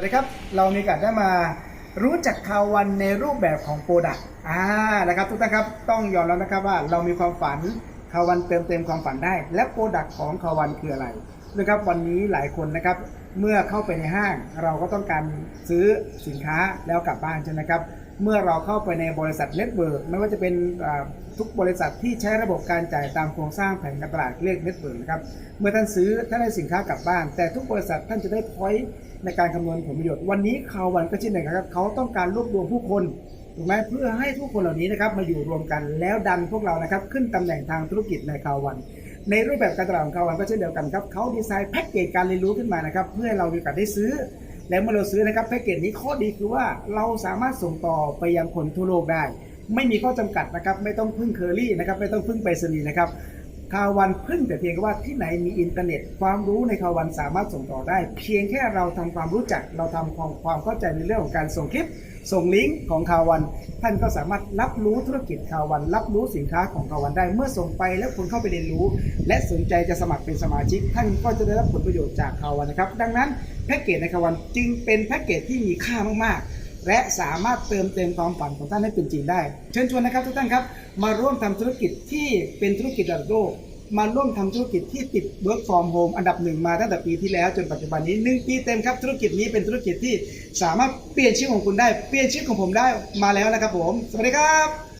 สวัสดีครับ เรามีโอกาสได้มารู้จักคาวันในรูปแบบของโปรดักต์อ่านะครับทุกท่านครับต้องยอมแล้วนะครับว่าเรามีความฝันคาวันเติมเต็มความฝันได้ และโปรดักต์ของคาวันคืออะไรนะครับวันนี้หลายคนนะครับเมื่อเข้าไปในห้าง เราก็ต้องการซื้อสินค้าแล้วกลับบ้านใช่ไหมครับ เมื่อเราเข้าไปในบริษัทเน็ตเวิร์กไม่ว่าจะเป็นทุกบริษัทที่ใช้ระบบการจ่ายตามโครงสร้างแผนการตลาดเรียกเน็ตเวิร์กนะครับ เมื่อท่านซื้อท่านได้สินค้ากลับบ้าน แต่ทุกบริษัทท่านจะได้พอยต์ในการคำนวณผลประโยชน์ วันนี้ข่าววันก็เช่นเดียวกันครับ เขาต้องการรวบรวมผู้คนถูกไหมเพื่อให้ผู้คนเหล่านี้นะครับมาอยู่รวมกันแล้วดันพวกเรานะครับขึ้นตำแหน่งทางธุรกิจในข่าววัน ในรูปแบบการตลาดของข่าววันก็เช่นเดียวกันครับเขาดีไซน์แพ็กเกจการเรียนรู้ขึ้นมานะครับเพื่อให้เรามีโอกาสได้ซื้อ แล้วเมื่อเราซื้อนะครับแพ็กเกจนี้ข้อดีคือว่าเราสามารถส่งต่อไปยังคนทั่วโลกได้ ไม่มีข้อจำกัดนะครับ ไม่ต้องพึ่งเคอรี่นะครับ ไม่ต้องพึ่งไปรษณีย์นะครับ คาววันพึ่งแต่เพียงว่าที่ไหนมีอินเทอร์เน็ต ความรู้ในคาววันสามารถส่งต่อได้ เพียงแค่เราทำความรู้จักเราทำความความเข้าใจในเรื่องของการส่งคลิป ส่งลิงก์ของคาววัน ท่านก็สามารถรับรู้ธุรกิจคาววัน รับรู้สินค้าของคาววันได้ เมื่อส่งไปแล้วคนเข้าไปเรียนรู้ และสนใจจะสมัครเป็นสมาชิก ท่านก็จะได้รับผลประโยชน์จากคาววันนะครับ ดังนั้นแพ็กเกจในคาวันจึงเป็นแพ็กเกจที่มีค่ามากๆ และสามารถเติมเต็มความฝันของท่านให้เป็นจริงได้ เชิญชวนนะครับทุกท่านครับ มาร่วมทำธุรกิจที่เป็นธุรกิจระดับโลกมาร่วมทำธุรกิจที่ติด work from home อันดับหนึ่งมาตั้งแต่ปีที่แล้วจนปัจจุบันนี้หนึ่งปีเต็มครับธุรกิจนี้เป็นธุรกิจที่สามารถเปลี่ยนชีวิตของคุณได้ เปลี่ยนชีวิตของผมได้มาแล้วนะครับผม สวัสดีครับ